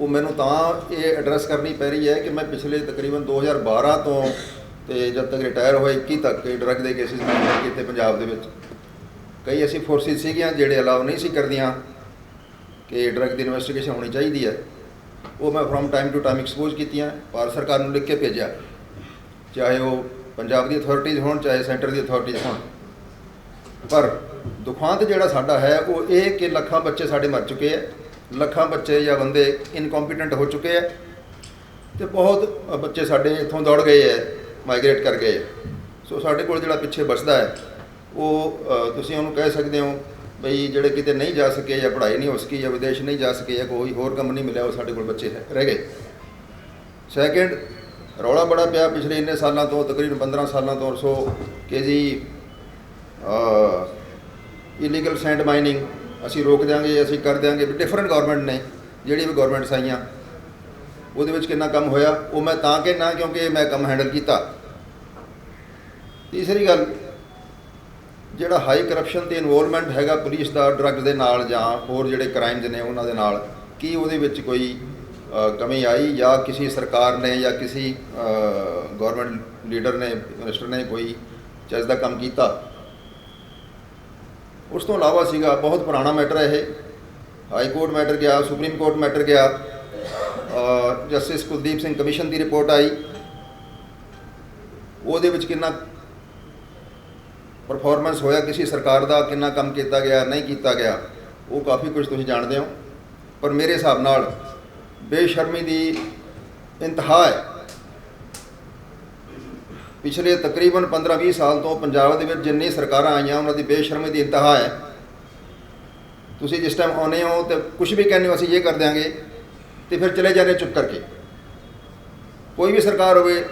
ਉਹ ਮੈਨੂੰ ਤਾਂ ਇਹ ਐਡਰੈਸ ਕਰਨੀ ਪੈ ਰਹੀ ਹੈ ਕਿ ਮੈਂ ਪਿਛਲੇ ਤਕਰੀਬਨ 2012 ਤੋਂ ਤੇ ਜਦ ਤੱਕ ਰਿਟਾਇਰ ਹੋਏ 21 ਤੱਕ ਡਰੱਗ ਦੇ ਕੇਸਿਸ ਮੈਂ ਕੀਤੇ ਪੰਜਾਬ ਦੇ ਵਿੱਚ। ਕਈ ਐਸੀ ਫੋਰਸਿਸ ਸੀਗੀਆਂ ਜਿਹੜੇ ਅਲਾਉ ਨਹੀਂ ਸੀ ਕਰਦੀਆਂ ਕਿ ਡਰੱਗ ਦੀ ਇਨਵੈਸਟੀਗੇਸ਼ਨ ਹੋਣੀ ਚਾਹੀਦੀ ਹੈ। ਉਹ ਮੈਂ from time to time expose ਕੀਤੀਆਂ, ਭਾਰਤ ਸਰਕਾਰ ਨੂੰ ਲਿਖ ਕੇ ਭੇਜਿਆ। ਚਾਹੇ ਉਹ ਪੰਜਾਬ ਦੀ ਅਥਾਰਟੀਜ਼ ਹੋਣ, ਚਾਹੇ ਸੈਂਟਰ ਦੀ ਅਥਾਰਟੀਜ਼ ਹੋਣ। ਪਰ ਦੁਖਾਂਤ ਜਿਹੜਾ ਸਾਡਾ ਹੈ, ਉਹ ਇਹ ਕਿ ਲੱਖਾਂ ਬੱਚੇ ਸਾਡੇ ਮਰ ਚੁੱਕੇ ਹੈ। ਲੱਖਾਂ ਬੱਚੇ ਜਾਂ ਬੰਦੇ ਇਨਕੰਪੀਟੈਂਟ ਹੋ ਚੁੱਕੇ ਹੈ ਤੇ ਬਹੁਤ ਬੱਚੇ ਸਾਡੇ ਇੱਥੋਂ ਦੌੜ ਗਏ ਹੈ ਮਾਈਗ੍ਰੇਟ ਕਰ ਗਏ ਸੋ ਸਾਡੇ ਕੋਲ ਜਿਹੜਾ ਪਿੱਛੇ ਬਚਦਾ ਹੈ, ਉਹ ਤੁਸੀਂ ਉਹਨੂੰ ਕਹਿ ਸਕਦੇ ਹੋ ਬਈ ਜਿਹੜੇ ਕਿਤੇ ਨਹੀਂ ਜਾ ਸਕੇ ਜਾਂ ਪੜ੍ਹਾਈ ਨਹੀਂ ਹੋ ਸਕੀ ਜਾਂ ਵਿਦੇਸ਼ ਨਹੀਂ ਜਾ ਸਕੇ ਜਾਂ ਕੋਈ ਹੋਰ ਕੰਮ ਨਹੀਂ ਮਿਲਿਆ, ਉਹ ਸਾਡੇ ਕੋਲ ਬੱਚੇ ਹੈ, ਰਹਿ ਗਏ। ਸੈਕਿੰਡ ਰੌਲਾ ਬੜਾ ਪਿਆ ਪਿਛਲੇ ਇੰਨੇ ਸਾਲਾਂ ਤੋਂ, ਤਕਰੀਬਨ 15 ਸਾਲਾਂ ਤੋਂ ਸੋ ਕਿ ਜੀ ਇਲੀਗਲ ਸੈਂਡ ਮਾਈਨਿੰਗ ਅਸੀਂ ਰੋਕ ਦਿਆਂਗੇ, ਅਸੀਂ ਕਰ ਦਿਆਂਗੇ ਡਿਫਰੈਂਟ ਗਵਰਨਮੈਂਟ ਨੇ ਜਿਹੜੀ ਵੀ ਗਵਰਨਮੈਂਟਸ ਆਈਆਂ ਉਹਦੇ ਵਿੱਚ ਕਿੰਨਾ ਕੰਮ ਹੋਇਆ, ਉਹ ਮੈਂ ਤਾਂ ਕਿ ਨਾ ਕਿਉਂਕਿ ਮੈਂ ਕੰਮ ਹੈਂਡਲ ਕੀਤਾ। ਤੀਸਰੀ ਗੱਲ, ਜਿਹੜਾ ਹਾਈ ਕਰਪਸ਼ਨ ਤੇ ਇਨਵੋਲਵਮੈਂਟ ਹੈਗਾ ਪੁਲਿਸ ਦਾ ਡਰੱਗਸ ਦੇ ਨਾਲ ਜਾਂ ਹੋਰ ਜਿਹੜੇ ਕ੍ਰਾਈਮਸ ਨੇ ਉਹਨਾਂ ਦੇ ਨਾਲ, ਕੀ ਉਹਦੇ ਵਿੱਚ ਕੋਈ ਕਮੀ ਆਈ ਜਾਂ ਕਿਸੇ ਸਰਕਾਰ ਨੇ ਜਾਂ ਕਿਸੇ ਗਵਰਨਮੈਂਟ ਲੀਡਰ ਨੇ ਮਿਨਿਸਟਰ ਨੇ ਕੋਈ ਚੱਜ ਦਾ ਕੰਮ ਕੀਤਾ? ਉਸ ਤੋਂ ਇਲਾਵਾ ਸੀਗਾ, ਬਹੁਤ ਪੁਰਾਣਾ ਮੈਟਰ ਹੈ ਇਹ। ਹਾਈ ਕੋਰਟ ਮੈਟਰ ਗਿਆ, ਸੁਪਰੀਮ ਕੋਰਟ ਮੈਟਰ ਗਿਆ। ਜਸਟਿਸ ਕੁਲਦੀਪ ਸਿੰਘ ਕਮਿਸ਼ਨ ਦੀ ਰਿਪੋਰਟ ਆਈ। ਉਹਦੇ ਵਿੱਚ ਕਿੰਨਾ ਪਰਫਾਰਮੈਂਸ ਹੋਇਆ, ਕਿਸੇ ਸਰਕਾਰ ਦਾ ਕਿੰਨਾ ਕੰਮ ਕੀਤਾ ਗਿਆ, ਨਹੀਂ ਕੀਤਾ ਗਿਆ, ਉਹ ਕਾਫੀ ਕੁਝ ਤੁਸੀਂ ਜਾਣਦੇ ਹੋ। ਪਰ ਮੇਰੇ ਹਿਸਾਬ ਨਾਲ ਬੇਸ਼ਰਮੀ ਦੀ ਇੰਤਹਾ ਹੈ ਪਿਛਲੇ ਤਕਰੀਬਨ 15-20 ਸਾਲ ਤੋਂ ਪੰਜਾਬ ਦੇ ਵਿੱਚ ਜਿੰਨੀ ਸਰਕਾਰਾਂ ਆਈਆਂ, ਉਹਨਾਂ ਦੀ ਬੇਸ਼ਰਮੀ ਦੀ ਇੰਤਹਾ ਹੈ। ਤੁਸੀਂ ਜਿਸ ਟਾਈਮ ਆਉਨੇ ਹੋ ਤੇ ਕੁਝ ਵੀ ਕਹਿੰਦੇ ਹੋ, ਅਸੀਂ ਇਹ ਕਰ ਦਿਆਂਗੇ ਤੇ ਫਿਰ ਚਲੇ ਜਾਂਦੇ ਚੁੱਪ ਕਰਕੇ। ਕੋਈ ਵੀ ਸਰਕਾਰ ਹੋਵੇ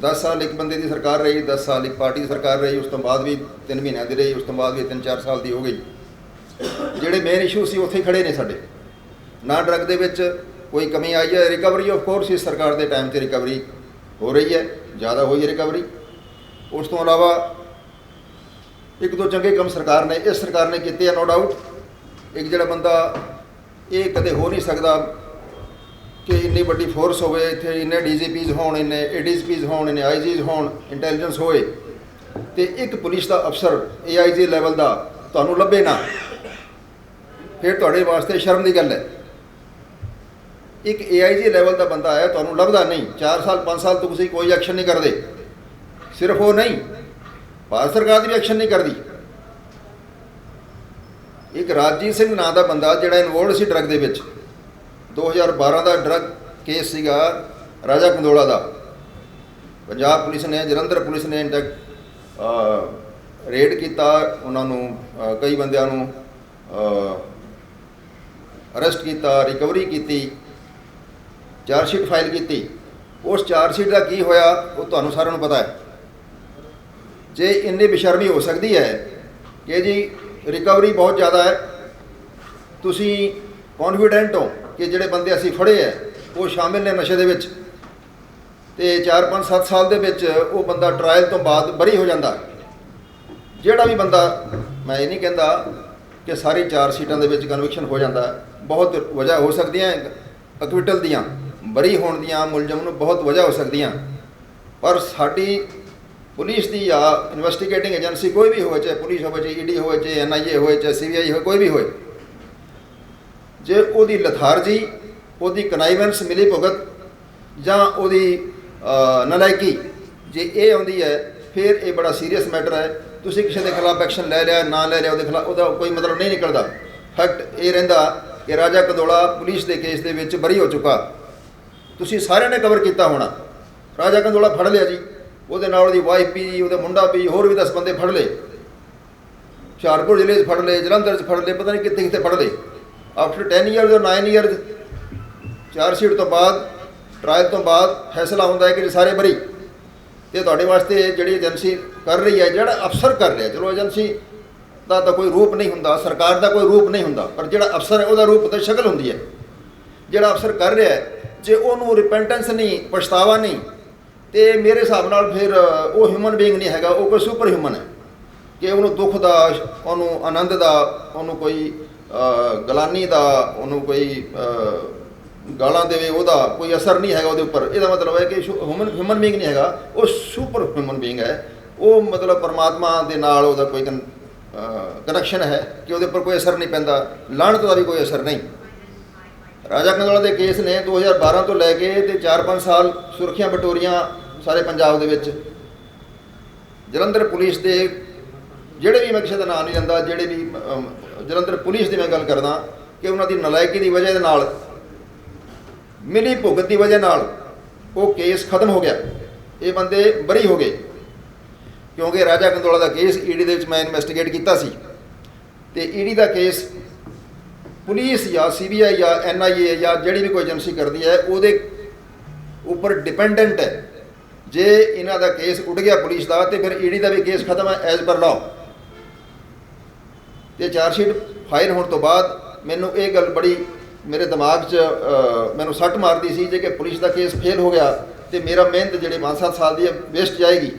10 ਸਾਲ ਇੱਕ ਬੰਦੇ ਦੀ ਸਰਕਾਰ ਰਹੀ 10 ਸਾਲ ਇੱਕ ਪਾਰਟੀ ਦੀ ਸਰਕਾਰ ਰਹੀ, ਉਸ ਤੋਂ ਬਾਅਦ ਵੀ 3 ਮਹੀਨਿਆਂ ਦੀ ਰਹੀ, ਉਸ ਤੋਂ ਬਾਅਦ ਵੀ 3-4 ਸਾਲ ਦੀ ਹੋ ਗਈ। ਜਿਹੜੇ ਮੇਨ ਇਸ਼ੂ ਸੀ, ਉੱਥੇ ਹੀ ਖੜੇ ਨੇ ਸਾਡੇ। ਨਾ ਡਰੱਗ ਦੇ ਵਿੱਚ ਕੋਈ ਕਮੀ ਆਈ ਹੈ ਰਿਕਵਰੀ ਆਫ ਕੋਰਸ ਇਸ ਸਰਕਾਰ ਦੇ ਟਾਈਮ ਤੇ ਰਿਕਵਰੀ ਹੋ ਰਹੀ ਹੈ। ਜ਼ਿਆਦਾ ਹੋਈ ਹੈ ਰਿਕਵਰੀ। ਉਸ ਤੋਂ ਇਲਾਵਾ ਇੱਕ ਦੋ ਚੰਗੇ ਕੰਮ ਸਰਕਾਰ ਨੇ, ਇਸ ਸਰਕਾਰ ਨੇ ਕੀਤੇ ਆ ਨੋ ਡਾਊਟ ਇੱਕ ਜਿਹੜਾ ਬੰਦਾ ਇਹ ਕਦੇ ਹੋ ਨਹੀਂ ਸਕਦਾ ਕਿ ਇੰਨੀ ਵੱਡੀ ਫੋਰਸ ਹੋਵੇ, ਇੱਥੇ ਇੰਨੇ ਡੀਜੀਪੀਜ਼ ਹੋਣ, ਇੰਨੇ ਏਡੀਜੀਪੀਜ਼ ਹੋਣ, ਇੰਨੇ ਆਈਜੀਜ਼ ਹੋਣ ਇੰਟੈਲੀਜੈਂਸ ਹੋਏ, ਤੇ ਇੱਕ ਪੁਲਿਸ ਦਾ ਅਫਸਰ ਏਆਈਜੀ ਲੈਵਲ ਦਾ ਤੁਹਾਨੂੰ ਲੱਭੇ ਨਾ, ਫਿਰ ਤੁਹਾਡੇ ਵਾਸਤੇ ਸ਼ਰਮ ਦੀ ਗੱਲ ਹੈ। ਇੱਕ ਏਆਈਜੀ ਲੈਵਲ ਦਾ ਬੰਦਾ ਆਇਆ, ਤੁਹਾਨੂੰ ਲੱਭਦਾ ਨਹੀਂ। 4 ਸਾਲ 5 ਸਾਲ ਤੋਂ ਤੁਸੀਂ ਕੋਈ ਐਕਸ਼ਨ ਨਹੀਂ ਕਰਦੇ। ਸਿਰਫ ਉਹ ਨਹੀਂ, ਭਾਰਤ ਸਰਕਾਰ ਦੀ ਵੀ ਐਕਸ਼ਨ ਨਹੀਂ ਕਰਦੀ। ਇੱਕ ਰਾਜਜੀਤ ਸਿੰਘ ਨਾਂ ਦਾ ਬੰਦਾ ਜਿਹੜਾ ਇਨਵੋਲਡ ਸੀ ਡਰੱਗ ਦੇ ਵਿੱਚ। 2012 ਦਾ ਡਰੱਗ ਕੇਸ ਸੀਗਾ ਰਾਜਾ ਕੰਦੋਲਾ ਦਾ। ਪੰਜਾਬ ਪੁਲਿਸ ਨੇ, ਜਲੰਧਰ ਪੁਲਿਸ ਨੇ ਇੰਟੈਕ ਰੇਡ ਕੀਤਾ। ਉਹਨਾਂ ਨੂੰ ਕਈ ਬੰਦਿਆਂ ਨੂੰ ਅਰੈਸਟ ਕੀਤਾ ਰਿਕਵਰੀ ਕੀਤੀ। ਚਾਰਜ ਸ਼ੀਟ ਫਾਈਲ ਕੀਤੀ। ਉਸ ਚਾਰਜ ਸ਼ੀਟ ਦਾ ਕੀ ਹੋਇਆ, ਉਹ ਤੁਹਾਨੂੰ ਸਾਰਿਆਂ ਨੂੰ ਪਤਾ ਹੈ। ਜੇ ਇੰਨੀ ਬੇਸ਼ਰਮੀ ਹੋ ਸਕਦੀ ਹੈ ਕਿ ਜੀ ਰਿਕਵਰੀ ਬਹੁਤ ਜ਼ਿਆਦਾ ਹੈ, ਤੁਸੀਂ ਕੌਨਫੀਡੈਂਟ ਹੋ ਕਿ ਜਿਹੜੇ ਬੰਦੇ ਅਸੀਂ ਫੜੇ ਹੈ, ਉਹ ਸ਼ਾਮਿਲ ਨੇ ਨਸ਼ੇ ਦੇ ਵਿੱਚ ਤੇ 4 5 7 ਸਾਲ ਦੇ ਵਿੱਚ ਉਹ ਬੰਦਾ ਟ੍ਰਾਇਲ ਤੋਂ ਬਾਅਦ ਬਰੀ ਹੋ ਜਾਂਦਾ। ਜਿਹੜਾ ਵੀ ਬੰਦਾ, ਮੈਂ ਇਹ ਨਹੀਂ ਕਹਿੰਦਾ ਕਿ ਸਾਰੀ ਚਾਰ ਸੀਟਾਂ ਦੇ ਵਿੱਚ ਕਨਵਿਕਸ਼ਨ ਹੋ ਜਾਂਦਾ, ਬਹੁਤ ਵਜ੍ਹਾ ਹੋ ਸਕਦੀਆਂ ਅਕਵਿਟਲ ਦੀਆਂ। ਬਰੀ ਹੋਣ ਦੀਆਂ ਮੁਲਜ਼ਮ ਨੂੰ ਬਹੁਤ ਵਜ੍ਹਾ ਹੋ ਸਕਦੀਆਂ। ਪਰ ਸਾਡੀ ਪੁਲਿਸ ਦੀ ਆ ਇਨਵੈਸਟੀਗੇਟਿੰਗ ਏਜੰਸੀ ਕੋਈ ਵੀ ਹੋਵੇ, ਚਾਹੇ ਪੁਲਿਸ ਹੋਵੇ, ਚਾਹੇ ਈਡੀ ਹੋਵੇ, ਚਾਹੇ ਐਨਆਈਏ ਹੋਵੇ, ਚਾਹੇ ਸੀਬੀਆਈ ਹੋਵੇ, ਕੋਈ ਵੀ ਹੋਵੇ। ਜੇ ਉਹਦੀ ਲਥਾਰਜੀ ਉਹਦੀ ਕਨਾਈਵੈਂਸ ਮਿਲੀ ਭੁਗਤ ਜਾਂ ਉਹਦੀ ਨਲਾਇਕੀ ਜੇ ਇਹ ਆਉਂਦੀ ਹੈ, ਫਿਰ ਇਹ ਬੜਾ ਸੀਰੀਅਸ ਮੈਟਰ ਹੈ। ਤੁਸੀਂ ਕਿਸੇ ਦੇ ਖਿਲਾਫ ਐਕਸ਼ਨ ਲੈ ਲਿਆ, ਨਾ ਲੈ ਲਿਆ, ਉਹਦੇ ਖਿਲਾਫ ਉਹਦਾ ਕੋਈ ਮਤਲਬ ਨਹੀਂ ਨਿਕਲਦਾ। ਫੈਕਟ ਇਹ ਰਹਿੰਦਾ ਕਿ ਰਾਜਾ ਕਦੋਲਾ ਪੁਲਿਸ ਦੇ ਕੇਸ ਦੇ ਵਿੱਚ ਬਰੀ ਹੋ ਚੁੱਕਾ। ਤੁਸੀਂ ਸਾਰਿਆਂ ਨੇ ਕਵਰ ਕੀਤਾ ਹੋਣਾ। ਰਾਜਾ ਕੰਦੋਲਾ ਫੜ ਲਿਆ ਜੀ। ਉਹਦੇ ਨਾਲ ਉਹਦੀ ਵਾਈਫ ਵੀ, ਉਹਦਾ ਮੁੰਡਾ ਵੀ, ਹੋਰ ਵੀ 10 ਬੰਦੇ ਫੜ ਲਏ। ਹੁਸ਼ਿਆਰਪੁਰ ਜ਼ਿਲ੍ਹੇ 'ਚ ਫੜ ਲਏ, ਜਲੰਧਰ 'ਚ ਫੜ ਲਏ, ਪਤਾ ਨਹੀਂ ਕਿੱਥੇ ਕਿੱਥੇ ਫੜ ਲਏ। ਆਫਟਰ 10 ਇਅਰਸ ਔਰ 9 ਇਅਰਸ ਚਾਰ ਸੀਟ ਤੋਂ ਬਾਅਦ ਟ੍ਰਾਇਲ ਤੋਂ ਬਾਅਦ ਫੈਸਲਾ ਹੁੰਦਾ ਹੈ ਕਿ ਸਾਰੇ ਬਰੀ ਤੇ ਤੁਹਾਡੇ ਵਾਸਤੇ ਜਿਹੜੀ ਏਜੰਸੀ ਕਰ ਰਹੀ ਹੈ, ਜਿਹੜਾ ਅਫਸਰ ਕਰ ਰਿਹਾ, ਚਲੋ ਏਜੰਸੀ ਦਾ ਤਾਂ ਕੋਈ ਰੂਪ ਨਹੀਂ ਹੁੰਦਾ, ਸਰਕਾਰ ਦਾ ਕੋਈ ਰੂਪ ਨਹੀਂ ਹੁੰਦਾ, ਪਰ ਜਿਹੜਾ ਅਫਸਰ ਹੈ, ਉਹਦਾ ਰੂਪ ਤੇ ਸ਼ਕਲ ਹੁੰਦੀ ਹੈ। ਜਿਹੜਾ ਅਫਸਰ ਕਰ ਰਿਹਾ ਹੈ ਜੇ ਉਹਨੂੰ ਰਿਪੈਂਟੈਂਸ ਨਹੀਂ, ਪਛਤਾਵਾ ਨਹੀਂ, ਤੇ ਮੇਰੇ ਹਿਸਾਬ ਨਾਲ ਫਿਰ ਉਹ ਹਿਊਮਨ ਬੀਇੰਗ ਨਹੀਂ ਹੈਗਾ, ਉਹ ਕੋਈ ਸੁਪਰ ਹਿਊਮਨ ਹੈ। ਕਿ ਉਹਨੂੰ ਦੁੱਖ ਦਾ, ਉਹਨੂੰ ਆਨੰਦ ਦਾ, ਉਹਨੂੰ ਕੋਈ ਗਲਾਨੀ ਦਾ, ਉਹਨੂੰ ਕੋਈ ਗਾਲਾਂ ਦੇਵੇ, ਉਹਦਾ ਕੋਈ ਅਸਰ ਨਹੀਂ ਹੈਗਾ ਉਹਦੇ ਉੱਪਰ। ਇਹਦਾ ਮਤਲਬ ਹੈ ਕਿ ਹਿਊਮਨ ਹਿਊਮਨ ਬੀਇੰਗ ਨਹੀਂ ਹੈਗਾ, ਉਹ ਸੁਪਰ ਹਿਊਮਨ ਬੀਇੰਗ ਹੈ। ਉਹ ਮਤਲਬ ਪਰਮਾਤਮਾ ਦੇ ਨਾਲ ਉਹਦਾ ਕੋਈ ਕਨੈਕਸ਼ਨ ਹੈ, ਕਿ ਉਹਦੇ ਉੱਪਰ ਕੋਈ ਅਸਰ ਨਹੀਂ ਪੈਂਦਾ ਲਾਹਣਤ ਦਾ ਵੀ ਕੋਈ ਅਸਰ ਨਹੀਂ। ਰਾਜਾ ਕੰਦੋਲਾ ਦੇ ਕੇਸ ਨੇ 2012 ਤੋਂ ਲੈ ਕੇ ਤੇ 4-5 ਸਾਲ ਸੁਰਖੀਆਂ ਬਟੋਰੀਆਂ ਸਾਰੇ ਪੰਜਾਬ ਦੇ ਵਿੱਚ। ਜਲੰਧਰ ਪੁਲਿਸ ਦੇ ਜਿਹੜੇ ਵੀ ਮੈਂ ਕਿਸੇ ਦਾ ਨਾਮ ਨਹੀਂ ਲੈਂਦਾ, ਜਿਹੜੇ ਵੀ ਜਲੰਧਰ ਪੁਲਿਸ ਦੀ ਮੈਂ ਗੱਲ ਕਰਦਾ ਕਿ ਉਹਨਾਂ ਦੀ ਨਲਾਇਕੀ ਦੀ ਵਜ੍ਹਾ ਦੇ ਨਾਲ, ਮਿਲੀ ਭੁਗਤ ਦੀ ਵਜ੍ਹਾ ਨਾਲ ਉਹ ਕੇਸ ਖਤਮ ਹੋ ਗਿਆ। ਇਹ ਬੰਦੇ ਬਰੀ ਹੋ ਗਏ। ਕਿਉਂਕਿ ਰਾਜਾ ਕੰਦੋਲਾ ਦਾ ਕੇਸ ਈਡੀ ਦੇ ਵਿੱਚ ਮੈਂ ਇਨਵੈਸਟੀਗੇਟ ਕੀਤਾ ਸੀ। ਤੇ ਈਡੀ ਦਾ ਕੇਸ ਪੁਲਿਸ ਜਾਂ ਸੀਬੀਆਈ ਜਾਂ ਐਨਆਈਏ ਜਾਂ ਜਿਹੜੀ ਵੀ ਕੋਈ ਏਜੰਸੀ ਕਰਦੀ ਹੈ, ਉਹਦੇ ਉੱਪਰ ਡਿਪੈਂਡੈਂਟ ਹੈ। ਜੇ ਇਹਨਾਂ ਦਾ ਕੇਸ ਉੱਡ ਗਿਆ ਪੁਲਿਸ ਦਾ, ਤੇ ਫਿਰ ਈਡੀ ਦਾ ਵੀ ਕੇਸ ਖਤਮ ਹੈ ਐਜ਼ ਪਰ ਲਾਅ ਤੇ ਚਾਰਜ ਸ਼ੀਟ ਫਾਈਲ ਹੋਣ ਤੋਂ ਬਾਅਦ ਮੈਨੂੰ ਇਹ ਗੱਲ ਬੜੀ ਮੇਰੇ ਦਿਮਾਗ 'ਚ ਮੈਨੂੰ ਸੱਟ ਮਾਰਦੀ ਸੀ ਜੇ ਕਿ ਪੁਲਿਸ ਦਾ ਕੇਸ ਫੇਲ ਹੋ ਗਿਆ ਤੇ ਮੇਰਾ ਮਿਹਨਤ ਜਿਹੜੇ 5-7 ਸਾਲ ਦੀ ਹੈ ਵੇਸਟ ਜਾਏਗੀ।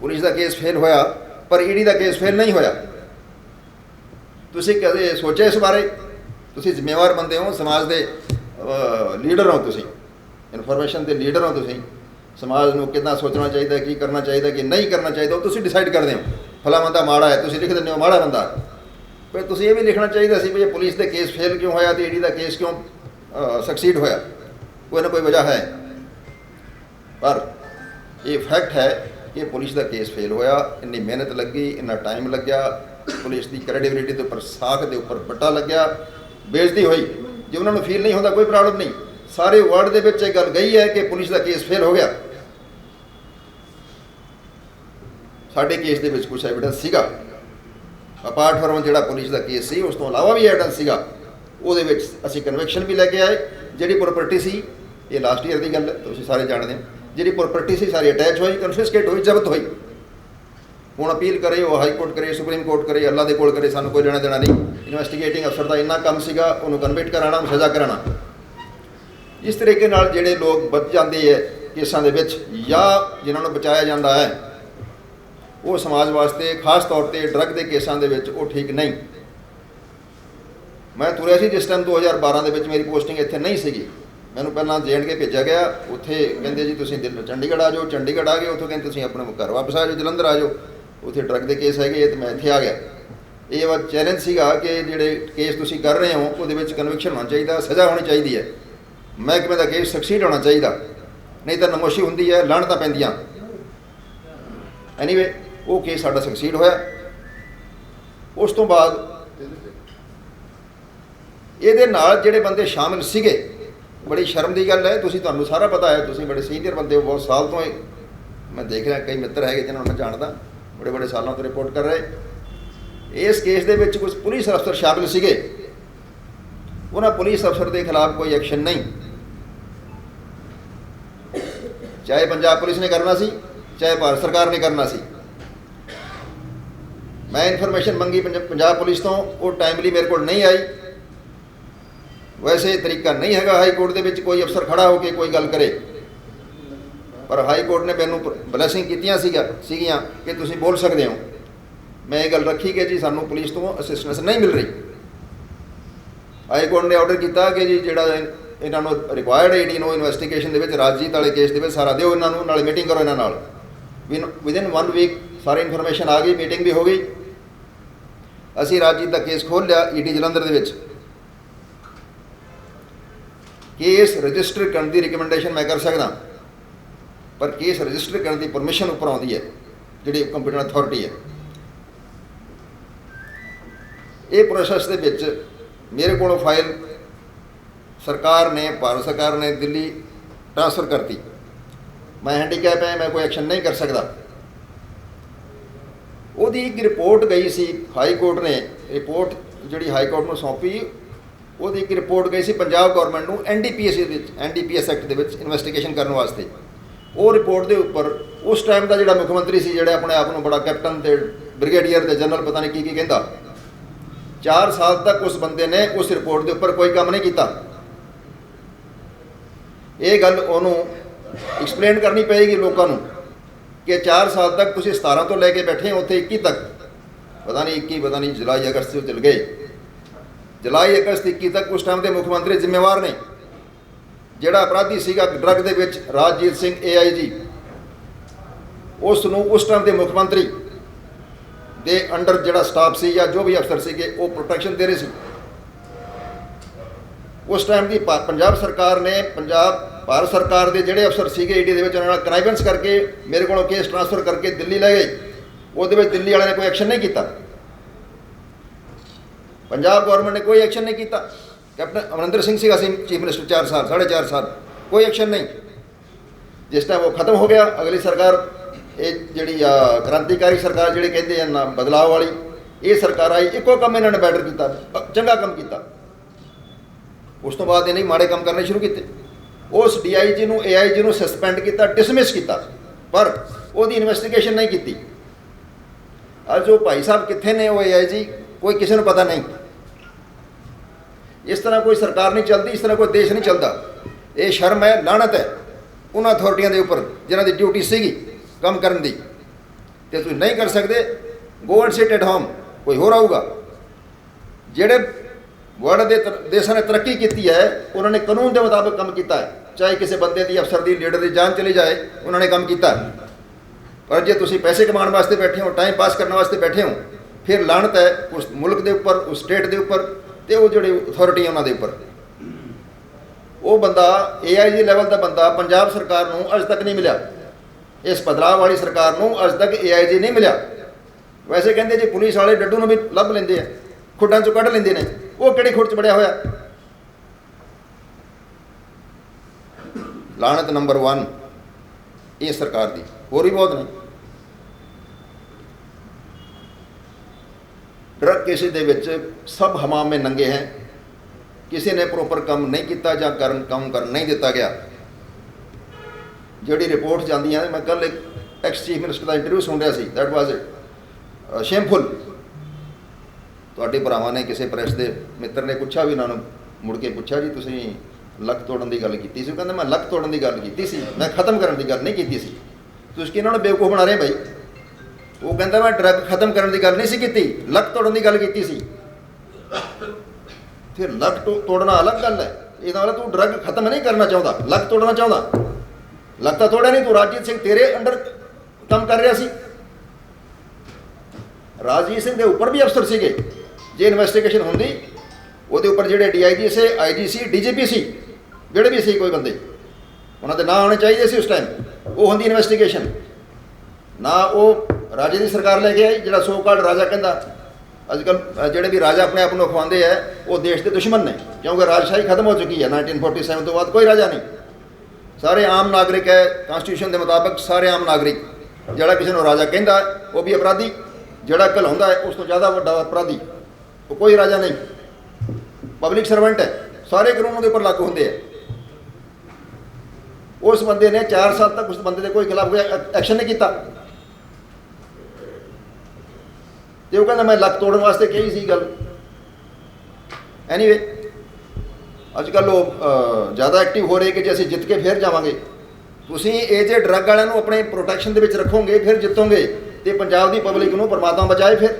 ਪੁਲਿਸ ਦਾ ਕੇਸ ਫੇਲ ਹੋਇਆ, ਪਰ ਈਡੀ ਦਾ ਕੇਸ ਫੇਲ ਨਹੀਂ ਹੋਇਆ। ਤੁਸੀਂ ਕਦੇ ਸੋਚਿਆ ਇਸ ਬਾਰੇ? ਤੁਸੀਂ ਜ਼ਿੰਮੇਵਾਰ ਬੰਦੇ ਹੋ, ਸਮਾਜ ਦੇ ਲੀਡਰ ਹੋ ਤੁਸੀਂ। ਇਨਫੋਰਮੇਸ਼ਨ ਦੇ ਲੀਡਰ ਹੋ ਤੁਸੀਂ। ਸਮਾਜ ਨੂੰ ਕਿੰਨਾ ਸੋਚਣਾ ਚਾਹੀਦਾ, ਕੀ ਕਰਨਾ ਚਾਹੀਦਾ, ਕਿ ਨਹੀਂ ਕਰਨਾ ਚਾਹੀਦਾ, ਉਹ ਤੁਸੀਂ ਡਿਸਾਈਡ ਕਰਦੇ ਹੋ। ਫਲਾ ਬੰਦਾ ਮਾੜਾ ਹੈ, ਤੁਸੀਂ ਲਿਖ ਦਿੰਦੇ ਹੋ ਮਾੜਾ ਬੰਦਾ। ਪਰ ਤੁਸੀਂ ਇਹ ਵੀ ਲਿਖਣਾ ਚਾਹੀਦਾ ਸੀ ਵੀ ਇਹ ਪੁਲਿਸ ਦੇ ਕੇਸ ਫੇਲ ਕਿਉਂ ਹੋਇਆ, ਤੇ ਈਡੀ ਦਾ ਕੇਸ ਕਿਉਂ ਸਕਸੀਡ ਹੋਇਆ। ਕੋਈ ਨਾ ਕੋਈ ਵਜ੍ਹਾ ਹੈ। ਪਰ ਇਹ ਫੈਕਟ ਹੈ ਕਿ ਪੁਲਿਸ ਦਾ ਕੇਸ ਫੇਲ ਹੋਇਆ, ਇੰਨੀ ਮਿਹਨਤ ਲੱਗੀ, ਇੰਨਾ ਟਾਈਮ ਲੱਗਿਆ ਪੁਲਿਸ ਦੀ ਕ੍ਰੈਡੀਬਿਲਿਟੀ ਦੇ ਉੱਪਰ, ਸਾਖ ਦੇ ਉੱਪਰ ਵੱਟਾ ਲੱਗਿਆ। ਬੇਇੱਜ਼ਤੀ ਹੋਈ। ਜੇ ਉਹਨਾਂ ਨੂੰ ਫੀਲ ਨਹੀਂ ਹੁੰਦਾ, ਕੋਈ ਪ੍ਰੋਬਲਮ ਨਹੀਂ। ਸਾਰੇ ਵਰਲਡ ਦੇ ਵਿੱਚ ਇਹ ਗੱਲ ਗਈ ਹੈ ਕਿ ਪੁਲਿਸ ਦਾ ਕੇਸ ਫੇਲ ਹੋ ਗਿਆ। ਸਾਡੇ ਕੇਸ ਦੇ ਵਿੱਚ ਕੁਝ ਐਵੀਡੈਂਸ ਸੀਗਾ। ਅਪਾਰਟ ਫਰਮ ਜਿਹੜਾ ਪੁਲਿਸ ਦਾ ਕੇਸ ਸੀ, ਉਸ ਤੋਂ ਇਲਾਵਾ ਵੀ ਐਵੀਡੈਂਸ ਸੀਗਾ। ਉਹਦੇ ਵਿੱਚ ਅਸੀਂ ਕਨਵੈਕਸ਼ਨ ਵੀ ਲੈ ਕੇ ਆਏ। ਜਿਹੜੀ ਪ੍ਰਾਪਰਟੀ ਸੀ, ਇਹ ਲਾਸਟ ਈਅਰ ਦੀ ਗੱਲ ਹੈ, ਤੁਸੀਂ ਸਾਰੇ ਜਾਣਦੇ ਹੋ। ਜਿਹੜੀ ਪ੍ਰਾਪਰਟੀ ਸੀ, ਸਾਰੀ ਅਟੈਚ ਹੋਈ ਕਨਫਿਸਕੇਟ ਹੋਈ, ਜ਼ਬਤ ਹੋਈ। ਹੁਣ ਅਪੀਲ ਕਰੇ, ਉਹ ਹਾਈ ਕੋਰਟ ਕਰੇ, ਸੁਪਰੀਮ ਕੋਰਟ ਕਰੇ, ਅੱਲਾ ਦੇ ਕੋਲ ਕਰੇ, ਸਾਨੂੰ ਕੋਈ ਲੈਣਾ ਦੇਣਾ ਨਹੀਂ। ਇਨਵੈਸਟੀਗੇਟਿੰਗ ਅਫਸਰ ਦਾ ਇੰਨਾ ਕੰਮ ਸੀਗਾ, ਉਹਨੂੰ ਕਨਵਿਕਟ ਕਰਾਉਣਾ ਉਹਨੂੰ ਸਜ਼ਾ ਕਰਾਉਣਾ ਇਸ ਤਰੀਕੇ ਨਾਲ ਜਿਹੜੇ ਲੋਕ ਬਚ ਜਾਂਦੇ ਹੈ ਕੇਸਾਂ ਦੇ ਵਿੱਚ, ਜਾਂ ਜਿਨ੍ਹਾਂ ਨੂੰ ਬਚਾਇਆ ਜਾਂਦਾ ਹੈ ਉਹ ਸਮਾਜ ਵਾਸਤੇ ਖਾਸ ਤੌਰ ਤੇ ਡਰੱਗ ਦੇ ਕੇਸਾਂ ਦੇ ਵਿੱਚ ਉਹ ਠੀਕ ਨਹੀਂ। ਮੈਂ ਤੁਰਿਆ ਸੀ ਜਿਸ ਟਾਈਮ 2012 ਦੇ ਵਿੱਚ ਮੇਰੀ ਪੋਸਟਿੰਗ ਇੱਥੇ ਨਹੀਂ ਸੀਗੀ। ਮੈਨੂੰ ਪਹਿਲਾਂ ਕੇ ਭੇਜਿਆ ਗਿਆ, ਉੱਥੇ ਕਹਿੰਦੇ ਜੀ ਤੁਸੀਂ ਦਿੱਲੀ ਚੰਡੀਗੜ੍ਹ ਆ ਜਾਓ, ਚੰਡੀਗੜ੍ਹ ਆ ਗਏ, ਉੱਥੋਂ ਕਹਿੰਦੇ ਤੁਸੀਂ ਆਪਣੇ ਘਰ ਵਾਪਸ ਆ ਜਾਓ, ਜਲੰਧਰ ਆ ਜਾਓ। ਉੱਥੇ ਡਰੱਗ ਦੇ ਕੇਸ ਹੈਗੇ ਤੇ ਮੈਂ ਇੱਥੇ ਆ ਗਿਆ। ਇਹ ਵਾ ਚੈਲੰਜ ਸੀਗਾ ਕਿ ਜਿਹੜੇ ਕੇਸ ਤੁਸੀਂ ਕਰ ਰਹੇ ਹੋ, ਉਹਦੇ ਵਿੱਚ ਕਨਵਿਕਸ਼ਨ ਹੋਣਾ ਚਾਹੀਦਾ, ਸਜ਼ਾ ਹੋਣੀ ਚਾਹੀਦੀ ਹੈ। ਮਹਿਕਮੇ ਦਾ ਕੇਸ ਸਕਸੀਡ ਹੋਣਾ ਚਾਹੀਦਾ। ਨਹੀਂ ਤਾਂ ਨਮੋਸ਼ੀ ਹੁੰਦੀ ਹੈ, ਲਾਹਣਤਾਂ ਪੈਂਦੀਆਂ। ਐਨੀਵੇ ਉਹ ਕੇਸ ਸਾਡਾ ਸਕਸੀਡ ਹੋਇਆ। ਉਸ ਤੋਂ ਬਾਅਦ ਇਹਦੇ ਨਾਲ ਜਿਹੜੇ ਬੰਦੇ ਸ਼ਾਮਿਲ ਸੀਗੇ, ਬੜੀ ਸ਼ਰਮ ਦੀ ਗੱਲ ਹੈ, ਤੁਸੀਂ ਤੁਹਾਨੂੰ ਸਾਰਾ ਪਤਾ ਹੈ, ਤੁਸੀਂ ਬੜੇ ਸੀਨੀਅਰ ਬੰਦੇ ਹੋ, ਬਹੁਤ ਸਾਲ ਤੋਂ ਇਹ ਮੈਂ ਦੇਖ ਰਿਹਾ, ਕਈ ਮਿੱਤਰ ਹੈਗੇ ਜਿਨ੍ਹਾਂ ਨੂੰ ਮੈਂ ਜਾਣਦਾ। ਬੜੇ ਬੜੇ ਸਾਲਾਂ ਤੋਂ ਰਿਪੋਰਟ ਕਰ ਰਹੇ ਇਸ ਕੇਸ ਦੇ ਵਿੱਚ ਕੁਝ ਪੁਲਿਸ ਅਫਸਰ ਸ਼ਾਮਿਲ ਸੀਗੇ ਉਹਨਾਂ ਪੁਲਿਸ ਅਫਸਰ ਦੇ ਖਿਲਾਫ ਕੋਈ ਐਕਸ਼ਨ ਨਹੀਂ ਚਾਹੇ ਪੰਜਾਬ ਪੁਲਿਸ ਨੇ ਕਰਨਾ ਸੀ ਚਾਹੇ ਭਾਰਤ ਸਰਕਾਰ ਨੇ ਕਰਨਾ ਸੀ ਮੈਂ ਇਨਫੋਰਮੇਸ਼ਨ ਮੰਗੀ ਪੰਜ- ਪੰਜਾਬ ਪੁਲਿਸ ਤੋਂ ਉਹ ਟਾਈਮਲੀ ਮੇਰੇ ਕੋਲ ਨਹੀਂ ਆਈ ਵੈਸੇ ਤਰੀਕਾ ਨਹੀਂ ਹੈਗਾ ਹਾਈ ਕੋਰਟ ਦੇ ਵਿੱਚ ਕੋਈ ਅਫਸਰ ਖੜਾ ਹੋ ਕੇ ਕੋਈ ਗੱਲ ਕਰੇ ਪਰ ਹਾਈ ਕੋਰਟ ਨੇ ਮੈਨੂੰ ਬਲੈਸਿੰਗ ਕੀਤੀਆਂ ਸੀਗਾ, ਸੀਗੀਆਂ ਕਿ ਤੁਸੀਂ ਬੋਲ ਸਕਦੇ ਹੋ। ਮੈਂ ਇਹ ਗੱਲ ਰੱਖੀ ਕਿ ਜੀ ਸਾਨੂੰ ਪੁਲਿਸ ਤੋਂ ਅਸਿਸਟੈਂਸ ਨਹੀਂ ਮਿਲ ਰਹੀ। ਹਾਈ ਕੋਰਟ ਨੇ ਆਰਡਰ ਕੀਤਾ ਕਿ ਜੀ ਜਿਹੜਾ ਇਹਨਾਂ ਨੂੰ ਰਿਕੁਆਇਰਡ ਏਡੀ ਨੂੰ ਇਨਵੈਸਟੀਗੇਸ਼ਨ ਦੇ ਵਿੱਚ, ਰਾਜਜੀਤ ਵਾਲੇ ਕੇਸ ਦੇ ਵਿੱਚ ਸਾਰਾ ਦਿਓ ਇਹਨਾਂ ਨੂੰ, ਨਾਲੇ ਮੀਟਿੰਗ ਕਰੋ ਇਹਨਾਂ ਨਾਲ। ਵਿਦਿਨ 1 ਵੀਕ ਸਾਰੀ ਇਨਫੋਰਮੇਸ਼ਨ ਆ ਗਈ ਮੀਟਿੰਗ ਵੀ ਹੋ ਗਈ। ਅਸੀਂ ਰਾਜਜੀਤ ਦਾ ਕੇਸ ਖੋਲ੍ਹ ਲਿਆ ਈਡੀ ਜਲੰਧਰ ਦੇ ਵਿੱਚ। ਕੇਸ ਰਜਿਸਟਰ ਕਰਨ ਦੀ ਰਿਕਮੈਂਡੇਸ਼ਨ ਮੈਂ ਕਰ ਸਕਦਾ। ਪਰ ਕੇਸ ਰਜਿਸਟਰ ਕਰਨ ਦੀ ਪਰਮਿਸ਼ਨ ਉੱਪਰ ਆਉਂਦੀ ਹੈ, ਜਿਹੜੀ ਕੰਪਿਊਟਰ ਅਥਾਰਟੀ ਹੈ। ਇਹ ਪ੍ਰੋਸੈਸ ਦੇ ਵਿੱਚ ਮੇਰੇ ਕੋਲੋਂ ਫਾਈਲ ਸਰਕਾਰ ਨੇ, ਭਾਰਤ ਸਰਕਾਰ ਨੇ ਦਿੱਲੀ ਟ੍ਰਾਂਸਫਰ ਕਰਤੀ। ਮੈਂ ਹੈਂਡੀਕੈਪ ਹੈ, ਮੈਂ ਕੋਈ ਐਕਸ਼ਨ ਨਹੀਂ ਕਰ ਸਕਦਾ। ਉਹਦੀ ਇੱਕ ਰਿਪੋਰਟ ਗਈ ਸੀ ਹਾਈ ਕੋਰਟ ਨੇ ਰਿਪੋਰਟ ਜਿਹੜੀ ਹਾਈ ਕੋਰਟ ਨੂੰ ਸੌਂਪੀ, ਉਹਦੀ ਇੱਕ ਰਿਪੋਰਟ ਗਈ ਸੀ ਪੰਜਾਬ ਗਵਰਨਮੈਂਟ ਨੂੰ ਐਨਡੀਪੀਐਸ ਦੇ ਵਿੱਚ ਐਨਡੀਪੀਐਸ ਐਕਟ ਦੇ ਵਿੱਚ ਇਨਵੈਸਟੀਗੇਸ਼ਨ ਕਰਨ ਵਾਸਤੇ। ਉਹ ਰਿਪੋਰਟ ਦੇ ਉੱਪਰ, ਉਸ ਟਾਈਮ ਦਾ ਜਿਹੜਾ ਮੁੱਖ ਮੰਤਰੀ ਸੀ, ਜਿਹੜਾ ਆਪਣੇ ਆਪ ਨੂੰ ਬੜਾ ਕੈਪਟਨ ਤੇ ਬ੍ਰਿਗੇਡੀਅਰ ਤੇ ਜਨਰਲ ਪਤਾ ਨਹੀਂ ਕੀ ਕੀ ਕਹਿੰਦਾ। 4 ਸਾਲ ਤੱਕ ਉਸ ਬੰਦੇ ਨੇ ਉਸ ਰਿਪੋਰਟ ਦੇ ਉੱਪਰ ਕੋਈ ਕੰਮ ਨਹੀਂ ਕੀਤਾ। ਇਹ ਗੱਲ ਉਹਨੂੰ ਐਕਸਪਲੇਨ ਕਰਨੀ ਪਏਗੀ ਲੋਕਾਂ ਨੂੰ ਕਿ 4 ਸਾਲ ਤੱਕ ਤੁਸੀਂ 17 ਤੋਂ ਲੈ ਕੇ ਬੈਠੇ ਹੋ, ਉੱਥੇ 21 ਤੱਕ। ਪਤਾ ਨਹੀਂ 21 ਪਤਾ ਨਹੀਂ ਜੁਲਾਈ, ਅਗਸਤ ਤੋਂ ਚਲ ਗਏ। ਜੁਲਾਈ, ਅਗਸਤ 21 ਤੱਕ ਉਸ ਟਾਈਮ ਦੇ ਮੁੱਖ ਮੰਤਰੀ ਜ਼ਿੰਮੇਵਾਰ ਨੇ। ਜਿਹੜਾ ਅਪਰਾਧੀ ਸੀਗਾ ਡਰੱਗ ਦੇ ਵਿੱਚ, ਰਾਜਜੀਤ ਸਿੰਘ ਏਆਈਜੀ ਉਸ ਨੂੰ ਉਸ ਟਾਈਮ ਦੇ ਮੁੱਖ ਮੰਤਰੀ ਦੇ ਅੰਡਰ ਜਿਹੜਾ ਸਟਾਫ ਸੀ ਜਾਂ ਜੋ ਵੀ ਅਫਸਰ ਸੀਗੇ, ਉਹ ਪ੍ਰੋਟੈਕਸ਼ਨ ਦੇ ਰਹੇ ਸੀ। ਉਸ ਟਾਈਮ ਦੀ ਭਾ- ਪੰਜਾਬ ਸਰਕਾਰ ਨੇ, ਪੰਜਾਬ, ਭਾਰਤ ਸਰਕਾਰ ਦੇ ਜਿਹੜੇ ਅਫਸਰ ਸੀਗੇ ਈਡੀ ਦੇ ਵਿੱਚ ਉਹਨਾਂ ਨਾਲ ਕਨਾਈਵੈਂਸ ਕਰਕੇ ਮੇਰੇ ਕੋਲੋਂ ਕੇਸ ਟ੍ਰਾਂਸਫਰ ਕਰਕੇ ਦਿੱਲੀ ਲੈ ਗਏ। ਉਹਦੇ ਵਿੱਚ ਦਿੱਲੀ ਵਾਲਿਆਂ ਨੇ ਕੋਈ ਐਕਸ਼ਨ ਨਹੀਂ ਕੀਤਾ। ਪੰਜਾਬ ਗਵਰਨਮੈਂਟ ਨੇ ਕੋਈ ਐਕਸ਼ਨ ਨਹੀਂ ਕੀਤਾ। ਕੈਪਟਨ ਅਮਰਿੰਦਰ ਸਿੰਘ ਸੀਗਾ ਸੀ, ਚੀਫ ਮਿਨਿਸਟਰ 4 ਸਾਲ 4.5 ਸਾਲ। ਕੋਈ ਐਕਸ਼ਨ ਨਹੀਂ। ਜਿਸ ਟਾਈਮ ਉਹ ਖਤਮ ਹੋ ਗਿਆ, ਅਗਲੀ ਸਰਕਾਰ, ਇਹ ਜਿਹੜੀ ਆ ਕ੍ਰਾਂਤੀਕਾਰੀ ਸਰਕਾਰ ਜਿਹੜੇ ਕਹਿੰਦੇ ਆ ਨਾ ਬਦਲਾਅ ਵਾਲੀ, ਇਹ ਸਰਕਾਰ ਆਈ, ਇੱਕੋ ਕੰਮ ਇਹਨਾਂ ਨੇ ਬੈਟਰ ਕੀਤਾ ਚੰਗਾ ਕੰਮ ਕੀਤਾ। ਉਸ ਤੋਂ ਬਾਅਦ ਇਹਨੇ ਮਾੜੇ ਕੰਮ ਕਰਨੇ ਸ਼ੁਰੂ ਕੀਤੇ। ਉਸ ਡੀਆਈਜੀ ਨੂੰ ਏਆਈਜੀ ਨੂੰ ਸਸਪੈਂਡ ਕੀਤਾ ਡਿਸਮਿਸ ਕੀਤਾ। ਪਰ ਉਹਦੀ ਇਨਵੈਸਟੀਗੇਸ਼ਨ ਨਹੀਂ ਕੀਤੀ। ਅੱਜ ਉਹ ਭਾਈ ਸਾਹਿਬ ਕਿੱਥੇ ਨੇ, ਉਹ ਏਆਈਜੀ ਕੋਈ ਕਿਸੇ ਨੂੰ ਪਤਾ ਨਹੀਂ। ਇਸ ਤਰ੍ਹਾਂ ਕੋਈ ਸਰਕਾਰ ਨਹੀਂ ਚੱਲਦੀ, ਇਸ ਤਰ੍ਹਾਂ ਕੋਈ ਦੇਸ਼ ਨਹੀਂ ਚੱਲਦਾ। ਇਹ ਸ਼ਰਮ ਹੈ ਲਾਣਤ ਹੈ ਉਹਨਾਂ ਅਥਾਰਟੀਆਂ ਦੇ ਉੱਪਰ, ਜਿਨ੍ਹਾਂ ਦੀ ਡਿਊਟੀ ਸੀਗੀ ਕੰਮ ਕਰਨ ਦੀ। ਤੇ ਤੁਸੀਂ ਨਹੀਂ ਕਰ ਸਕਦੇ go and sit at home ਕੋਈ ਹੋਰ ਆਊਗਾ। ਜਿਹੜੇ ਵਰਲਡ ਦੇ ਦੇਸ਼ਾਂ ਨੇ ਤਰੱਕੀ ਕੀਤੀ ਹੈ, ਉਹਨਾਂ ਨੇ ਕਾਨੂੰਨ ਦੇ ਮੁਤਾਬਕ ਕੰਮ ਕੀਤਾ ਹੈ। ਚਾਹੇ ਕਿਸੇ ਬੰਦੇ ਦੀ, ਅਫਸਰ ਦੀ ਲੀਡਰ ਦੀ ਜਾਨ ਚਲੀ ਜਾਏ, ਉਹਨਾਂ ਨੇ ਕੰਮ ਕੀਤਾ ਪਰ ਜੇ ਤੁਸੀਂ ਪੈਸੇ ਕਮਾਉਣ ਵਾਸਤੇ ਬੈਠੇ ਹੋ ਟਾਈਮ ਪਾਸ ਕਰਨ ਵਾਸਤੇ ਬੈਠੇ ਹੋ, ਫਿਰ ਲਾਣਤ ਹੈ ਉਸ ਮੁਲਕ ਦੇ ਉੱਪਰ, ਉਸ ਸਟੇਟ ਦੇ ਉੱਪਰ। ਤੇ ਉਹ ਜਿਹੜੇ ਅਥਾਰਟੀ ਉਹਨਾਂ ਦੇ ਉੱਪਰ। ਉਹ ਬੰਦਾ ਏਆਈਜੀ ਲੈਵਲ ਦਾ ਬੰਦਾ ਪੰਜਾਬ ਸਰਕਾਰ ਨੂੰ ਅਜ ਤੱਕ ਨਹੀਂ ਮਿਲਿਆ। ਇਸ ਬਦਲਾਅ ਵਾਲੀ ਸਰਕਾਰ ਨੂੰ ਅਜ ਤੱਕ ਏਆਈਜੀ ਨਹੀਂ ਮਿਲਿਆ। ਵੈਸੇ ਕਹਿੰਦੇ ਜੀ ਪੁਲਿਸ ਵਾਲੇ ਡੱਡੂ ਨੂੰ ਵੀ ਲੱਭ ਲੈਂਦੇ ਆ, ਖੁੱਡਾਂ ਚੋਂ ਕੱਢ ਲੈਂਦੇ ਨੇ। ਉਹ ਕਿਹੜੀ ਖੁੱਡ ਚ ਬੜਿਆ ਹੋਇਆ? ਲਾਹਨਤ ਨੰਬਰ 1 ਇਹ ਸਰਕਾਰ ਦੀ। ਹੋਰ ਵੀ ਬਹੁਤ ਨੇ। ਡਰਗ ਕੇਸਿਸ ਦੇ ਵਿੱਚ ਸਭ ਹਮਾਮੇ ਨੰਗੇ ਹੈ ਕਿਸੇ ਨੇ ਪ੍ਰੋਪਰ ਕੰਮ ਨਹੀਂ ਕੀਤਾ ਜਾਂ ਕਰਨ ਕੰਮ ਕਰਨ ਨਹੀਂ ਦਿੱਤਾ ਗਿਆ ਜਿਹੜੀ ਰਿਪੋਰਟ ਜਾਂਦੀਆਂ ਨੇ ਮੈਂ ਕੱਲ ਇੱਕ ਐਕਸ ਚੀਫ ਮਿਨਿਸਟਰ ਦਾ ਇੰਟਰਵਿਊ ਸੁਣ ਰਿਹਾ ਸੀ ਦੈਟ ਵਾਸ ਸ਼ੇਮਫੁਲ ਤੁਹਾਡੇ ਭਰਾਵਾਂ ਨੇ ਕਿਸੇ ਪ੍ਰੈਸ ਦੇ ਮਿੱਤਰ ਨੇ ਪੁੱਛਿਆ ਵੀ ਉਹਨਾਂ ਨੂੰ ਮੁੜ ਕੇ ਪੁੱਛਿਆ ਜੀ ਤੁਸੀਂ ਲੱਕ ਤੋੜਨ ਦੀ ਗੱਲ ਕੀਤੀ ਸੀ ਉਹ ਕਹਿੰਦੇ ਮੈਂ ਲੱਕ ਤੋੜਨ ਦੀ ਗੱਲ ਕੀਤੀ ਸੀ ਮੈਂ ਖਤਮ ਕਰਨ ਦੀ ਗੱਲ ਨਹੀਂ ਕੀਤੀ ਸੀ ਤੁਸੀਂ ਕਿ ਇਹਨਾਂ ਨੂੰ ਬੇਵਕੂਫ ਬਣਾ ਰਹੇ ਭਾਈ ਉਹ ਕਹਿੰਦਾ ਮੈਂ ਡਰੱਗ ਖਤਮ ਕਰਨ ਦੀ ਗੱਲ ਨਹੀਂ ਸੀ ਕੀਤੀ, ਲੱਕ ਤੋੜਨ ਦੀ ਗੱਲ ਕੀਤੀ ਸੀ। ਫਿਰ ਲੱਕ ਤੋੜਨਾ ਅਲੱਗ ਗੱਲ ਹੈ। ਇਹਦਾ ਮਤਲਬ ਤੂੰ ਡਰੱਗ ਖਤਮ ਨਹੀਂ ਕਰਨਾ ਚਾਹੁੰਦਾ, ਲੱਕ ਤੋੜਨਾ ਚਾਹੁੰਦਾ। ਲੱਕ ਤਾਂ ਤੋੜਿਆ ਨਹੀਂ, ਤੂੰ ਰਾਜੀਤ ਸਿੰਘ ਤੇਰੇ ਅੰਡਰ ਕੰਮ ਕਰ ਰਿਹਾ ਸੀ। ਰਾਜੀਤ ਸਿੰਘ ਦੇ ਉੱਪਰ ਵੀ ਅਫਸਰ ਸੀਗੇ। ਜੇ ਇਨਵੈਸਟੀਗੇਸ਼ਨ ਹੁੰਦੀ, ਉਹਦੇ ਉੱਪਰ ਜਿਹੜੇ ਡੀਆਈਜੀ ਸੀ ਆਈਜੀ ਸੀ ਡੀਜੀਪੀ ਸੀ, ਜਿਹੜੇ ਵੀ ਸੀ ਕੋਈ ਬੰਦੇ, ਉਹਨਾਂ ਦੇ ਨਾਂ ਆਉਣੇ ਚਾਹੀਦੇ ਸੀ ਉਸ ਟਾਈਮ ਉਹ ਹੁੰਦੀ ਇਨਵੈਸਟੀਗੇਸ਼ਨ ਨਾ ਉਹ ਰਾਜੇ ਦੀ ਸਰਕਾਰ ਲੈ ਕੇ ਆਈ, ਜਿਹੜਾ ਸੋ ਕਾਲਡ ਰਾਜਾ ਕਹਿੰਦਾ। ਅੱਜ ਕੱਲ ਜਿਹੜੇ ਵੀ ਰਾਜਾ ਆਪਣੇ ਆਪ ਨੂੰ ਅਖਵਾਉਂਦੇ ਆ, ਉਹ ਦੇਸ਼ ਦੇ ਦੁਸ਼ਮਣ ਨੇ, ਕਿਉਂਕਿ ਰਾਜਸ਼ਾਹੀ ਖਤਮ ਹੋ ਚੁੱਕੀ ਹੈ 1947 ਤੋਂ ਬਾਅਦ ਕੋਈ ਰਾਜਾ ਨਹੀਂ। ਸਾਰੇ ਆਮ ਨਾਗਰਿਕ ਹੈ ਕਨਸਟੀਟਿਊਸ਼ਨ ਦੇ ਮੁਤਾਬਕ ਸਾਰੇ ਆਮ ਨਾਗਰਿਕ, ਜਿਹੜਾ ਕਿਸੇ ਨੂੰ ਰਾਜਾ ਕਹਿੰਦਾ, ਉਹ ਵੀ ਅਪਰਾਧੀ, ਜਿਹੜਾ ਘਲਾਉਂਦਾ ਹੈ, ਉਸ ਤੋਂ ਜ਼ਿਆਦਾ ਵੱਡਾ ਅਪਰਾਧੀ, ਉਹ ਕੋਈ ਰਾਜਾ ਨਹੀਂ। ਪਬਲਿਕ ਸਰਵੈਂਟ ਹੈ, ਸਾਰੇ ਕਾਨੂੰਨ ਉਹਦੇ ਉੱਪਰ ਲਾਗੂ ਹੁੰਦੇ ਆ। ਉਸ ਬੰਦੇ ਨੇ 4 ਸਾਲ ਤੱਕ ਉਸ ਬੰਦੇ ਦੇ ਕੋਈ ਖਿਲਾਫ ਕੋਈ ਐਕਸ਼ਨ ਨਹੀਂ ਕੀਤਾ। ਤੇ ਉਹ ਕਹਿੰਦਾ ਮੈਂ ਲੱਕ ਤੋੜਨ ਵਾਸਤੇ ਕਹੀ ਸੀ ਗੱਲ। ਐਨੀਵੇ ਅੱਜ ਕੱਲ ਉਹ ਜ਼ਿਆਦਾ ਐਕਟਿਵ ਹੋ ਰਹੇ ਕਿ ਜੇ ਅਸੀਂ ਜਿੱਤ ਕੇ ਫਿਰ ਜਾਵਾਂਗੇ। ਤੁਸੀਂ ਇਹ ਜੇ ਡਰੱਗ ਵਾਲਿਆਂ ਨੂੰ ਆਪਣੇ ਪ੍ਰੋਟੈਕਸ਼ਨ ਦੇ ਵਿੱਚ ਰੱਖੋਗੇ, ਫਿਰ ਜਿੱਤੋਗੇ, ਤੇ ਪੰਜਾਬ ਦੀ ਪਬਲਿਕ ਨੂੰ ਪਰਮਾਤਮਾ ਬਚਾਏ ਫਿਰ।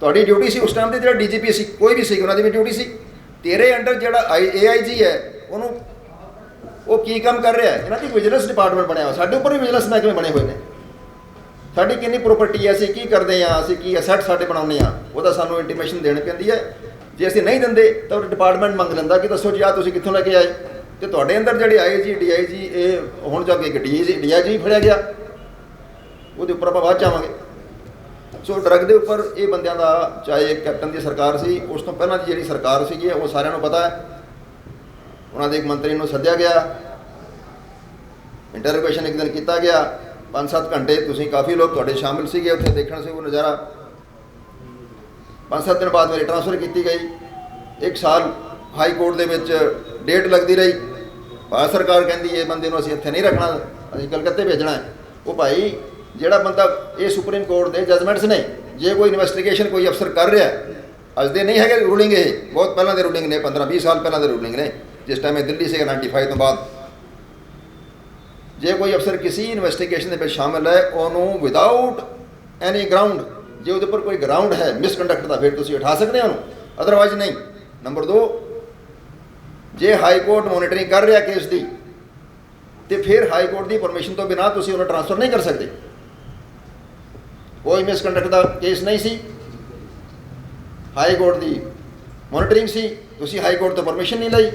ਤੁਹਾਡੀ ਡਿਊਟੀ ਸੀ ਉਸ ਟਾਈਮ ਤੇ, ਜਿਹੜਾ ਡੀਜੀਪੀ ਸੀ, ਕੋਈ ਵੀ ਸੀ, ਉਹਨਾਂ ਦੀ ਵੀ ਡਿਊਟੀ ਸੀ। ਤੇਰੇ ਅੰਡਰ ਜਿਹੜਾ ਏਆਈਜੀ ਹੈ, ਉਹਨੂੰ ਉਹ ਕੀ ਕੰਮ ਕਰ ਰਿਹਾ ਹੈ? ਇਹਨਾਂ ਦੀ ਵਿਜੀਲੈਂਸ ਡਿਪਾਰਟਮੈਂਟ ਬਣਿਆ ਹੋਇਆ, ਸਾਡੇ ਉੱਪਰ ਵੀ ਵਿਜੀਲੈਂਸ ਮਹਿਕਮੇ ਬਣੇ ਹੋਏ ਨੇ। ਸਾਡੀ ਕਿੰਨੀ ਪ੍ਰਾਪਰਟੀ ਹੈ, ਅਸੀਂ ਕੀ ਕਰਦੇ ਆ ਅਸੀਂ ਕੀ ਅਸੈਟ ਸਾਡੇ ਬਣਾਉਂਦੇ ਆ ਉਹਦਾ ਸਾਨੂੰ ਇੰਟੀਮੇਸ਼ਨ ਦੇਣੀ ਪੈਂਦੀ ਹੈ। ਜੇ ਅਸੀਂ ਨਹੀਂ ਦਿੰਦੇ, ਤਾਂ ਉਹ ਡਿਪਾਰਟਮੈਂਟ ਮੰਗ ਲੈਂਦਾ ਕਿ ਦੱਸੋ ਜੀ ਆ ਤੁਸੀਂ ਕਿੱਥੋਂ ਲੈ ਕੇ ਆਏ? ਤੇ ਤੁਹਾਡੇ ਅੰਦਰ ਜਿਹੜੇ ਆਈਜੀ ਡੀਆਈਜੀ ਇਹ ਹੁਣ ਜਾ ਕੇ ਇੱਕ ਡੀਆਈਜੀ ਡੀਆਈਜੀ ਫੜਿਆ ਗਿਆ। ਉਹਦੇ ਉੱਪਰ ਆਪਾਂ ਬਾਅਦ ਚ ਸੋ ਡਰੱਗ ਦੇ ਉੱਪਰ ਇਹ ਬੰਦਿਆਂ ਦਾ, ਚਾਹੇ ਕੈਪਟਨ ਦੀ ਸਰਕਾਰ ਸੀ, ਉਸ ਤੋਂ ਪਹਿਲਾਂ ਦੀ ਜਿਹੜੀ ਸਰਕਾਰ ਸੀਗੀ, ਉਹ ਸਾਰਿਆਂ ਨੂੰ ਪਤਾ ਹੈ। ਉਹਨਾਂ ਦੇ ਇੱਕ ਮੰਤਰੀ ਨੂੰ ਸੱਦਿਆ ਗਿਆ। ਇੰਟਰੋਗੇਸ਼ਨ ਇੱਕ ਦਿਨ ਕੀਤਾ ਗਿਆ। 5-7 ਘੰਟੇ ਤੁਸੀਂ ਕਾਫੀ ਲੋਕ ਤੁਹਾਡੇ ਸ਼ਾਮਿਲ ਸੀਗੇ ਉੱਥੇ ਦੇਖਣ ਸੀ ਉਹ ਨਜ਼ਾਰਾ। 5-7 ਦਿਨ ਬਾਅਦ ਮੇਰੀ ਟ੍ਰਾਂਸਫਰ ਕੀਤੀ ਗਈ। ਇੱਕ ਸਾਲ ਹਾਈ ਕੋਰਟ ਦੇ ਵਿੱਚ ਡੇਟ ਲੱਗਦੀ ਰਹੀ। ਭਾਰਤ ਸਰਕਾਰ ਕਹਿੰਦੀ ਇਹ ਬੰਦੇ ਨੂੰ ਅਸੀਂ ਇੱਥੇ ਨਹੀਂ ਰੱਖਣਾ, ਅਸੀਂ ਕਲਕੱਤੇ ਭੇਜਣਾ ਹੈ। ਉਹ ਭਾਈ, ਜਿਹੜਾ ਬੰਦਾ ਇਹ ਸੁਪਰੀਮ ਕੋਰਟ ਦੇ ਜਜਮੈਂਟਸ ਨੇ, ਜੇ ਕੋਈ ਇਨਵੈਸਟੀਗੇਸ਼ਨ ਕੋਈ ਅਫਸਰ ਕਰ ਰਿਹਾ ਅੱਜ ਦੇ ਨਹੀਂ ਹੈਗੇ ਰੂਲਿੰਗ ਇਹ। ਬਹੁਤ ਪਹਿਲਾਂ ਦੇ ਰੂਲਿੰਗ ਨੇ 15-20 ਸਾਲ ਪਹਿਲਾਂ ਦੇ ਰੂਲਿੰਗ ਨੇ। ਜਿਸ ਟਾਈਮ ਇਹ ਦਿੱਲੀ ਸੀਗਾ 95 ਤੋਂ ਬਾਅਦ। ਜੇ ਕੋਈ ਅਫਸਰ ਕਿਸੇ ਇਨਵੈਸਟੀਗੇਸ਼ਨ ਦੇ ਵਿੱਚ ਸ਼ਾਮਿਲ ਹੈ, ਉਹਨੂੰ ਵਿਦਆਊਟ ਐਨੀ ਗਰਾਊਂਡ ਜੇ ਉਹਦੇ ਉੱਪਰ ਕੋਈ ਗਰਾਊਂਡ ਹੈ ਮਿਸਕੰਡਕਟ ਦਾ, ਫਿਰ ਤੁਸੀਂ ਉਠਾ ਸਕਦੇ ਹੋ ਉਹਨੂੰ। ਅਦਰਵਾਈਜ਼ ਨਹੀਂ। ਨੰਬਰ 2 ਜੇ ਹਾਈ ਕੋਰਟ ਮੋਨੀਟਰਿੰਗ ਕਰ ਰਿਹਾ ਕੇਸ ਦੀ, ਤੇ ਫਿਰ ਹਾਈ ਕੋਰਟ ਦੀ ਪਰਮਿਸ਼ਨ ਤੋਂ ਬਿਨਾ ਤੁਸੀਂ ਉਹਨੂੰ ਟ੍ਰਾਂਸਫਰ ਨਹੀਂ ਕਰ ਸਕਦੇ। ਕੋਈ ਮਿਸਕੰਡਕਟ ਦਾ ਕੇਸ ਨਹੀਂ ਸੀ। ਹਾਈ ਕੋਰਟ ਦੀ ਮੋਨੀਟਰਿੰਗ ਸੀ। ਤੁਸੀਂ ਹਾਈ ਕੋਰਟ ਤੋਂ ਪਰਮਿਸ਼ਨ ਨਹੀਂ ਲਈ।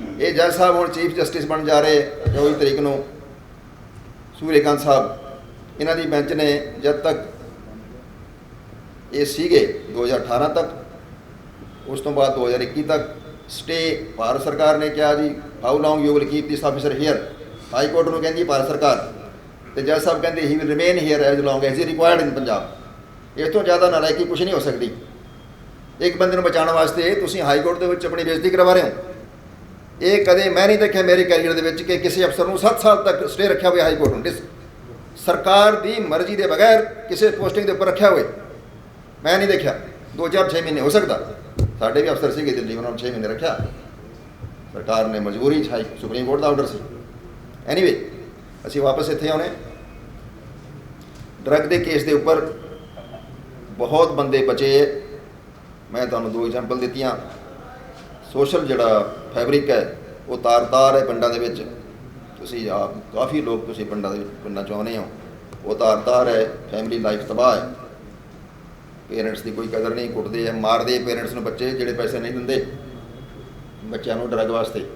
ਇਹ ਜੱਜ ਸਾਹਿਬ ਹੁਣ ਚੀਫ ਜਸਟਿਸ ਬਣ ਜਾ ਰਹੇ 24 ਤਰੀਕ ਨੂੰ। ਸੂਰੇਕਾਂਤ ਸਾਹਿਬ, ਇਹਨਾਂ ਦੀ ਬੈਂਚ ਨੇ ਜਦ ਤੱਕ ਇਹ ਸੀਗੇ 2018 ਤੱਕ, ਉਸ ਤੋਂ ਬਾਅਦ 2021 ਤੱਕ ਸਟੇ ਭਾਰਤ ਸਰਕਾਰ ਨੇ ਕਿਹਾ ਜੀ how long you will keep this officer here high court ਨੂੰ ਕਹਿੰਦੀ ਭਾਰਤ ਸਰਕਾਰ। ਤੇ ਜੱਜ ਸਾਹਿਬ ਕਹਿੰਦੇ ਹੀ will remain here as long as he required in Punjab ਇਸ ਤੋਂ ਜ਼ਿਆਦਾ ਨਾਲਾਇਕੀ ਕੁਝ ਨਹੀਂ ਹੋ ਸਕਦੀ। ਇੱਕ ਬੰਦੇ ਨੂੰ ਬਚਾਉਣ ਵਾਸਤੇ ਤੁਸੀਂ ਹਾਈ ਕੋਰਟ ਦੇ ਵਿੱਚ ਆਪਣੀ ਬੇਇੱਜ਼ਤੀ ਕਰਵਾ ਰਹੇ ਹੋ। ਇਹ ਕਦੇ ਮੈਂ ਨਹੀਂ ਦੇਖਿਆ ਮੇਰੇ ਕੈਰੀਅਰ ਦੇ ਵਿੱਚ ਕਿ ਕਿਸੇ ਅਫਸਰ ਨੂੰ 7 ਸਾਲ ਤੱਕ ਸਟੇ ਰੱਖਿਆ ਹੋਇਆ ਹਾਈ ਕੋਰਟ ਨੂੰ। ਸਰਕਾਰ ਦੀ ਮਰਜ਼ੀ ਦੇ ਬਗੈਰ ਕਿਸੇ ਪੋਸਟਿੰਗ ਦੇ ਉੱਪਰ ਰੱਖਿਆ ਹੋਵੇ। ਮੈਂ ਨਹੀਂ ਦੇਖਿਆ। 2006 ਮਹੀਨੇ ਹੋ ਸਕਦਾ। ਸਾਡੇ ਵੀ ਅਫਸਰ ਸੀਗੇ ਦਿੱਲੀ, ਉਹਨਾਂ ਨੂੰ 6 ਮਹੀਨੇ ਰੱਖਿਆ। ਸਰਕਾਰ ਨੇ ਮਜਬੂਰੀ ਛਾਈ ਸੁਪਰੀਮ ਕੋਰਟ ਦਾ ਆਰਡਰ ਸੀ। ਐਨੀਵੇ ਅਸੀਂ ਵਾਪਸ ਇੱਥੇ ਆਉਣੇ। ਡਰੱਗ ਦੇ ਕੇਸ ਦੇ ਉੱਪਰ ਬਹੁਤ ਬੰਦੇ ਬਚੇ। ਮੈਂ ਤੁਹਾਨੂੰ ਦੋ ਐਗਜ਼ਾਮਪਲ ਦਿੱਤੀਆਂ। ਸੋਸ਼ਲ ਜਿਹੜਾ ਫੈਬਰਿਕ ਹੈ, ਉਹ ਤਾਰ-ਤਾਰ ਹੈ ਪਿੰਡਾਂ ਦੇ ਵਿੱਚ। ਤੁਸੀਂ ਆਪ, ਕਾਫੀ ਲੋਕ ਤੁਸੀਂ ਪਿੰਡਾਂ ਦੇ ਵਿੱਚ, ਪਿੰਡਾਂ ਚਾਹੁੰਦੇ ਹੋ। ਉਹ ਤਾਰ-ਤਾਰ ਹੈ ਫੈਮਿਲੀ ਲਾਈਫ ਤਬਾਹ ਹੈ। ਪੇਰੈਂਟਸ ਦੀ ਕੋਈ ਕਦਰ ਨਹੀਂ, ਕੁੱਟਦੇ ਆ, ਮਾਰਦੇ ਪੇਰੈਂਟਸ ਨੂੰ ਬੱਚੇ, ਜਿਹੜੇ ਪੈਸੇ ਨਹੀਂ ਦਿੰਦੇ ਬੱਚਿਆਂ ਨੂੰ ਡਰੱਗ ਵਾਸਤੇ।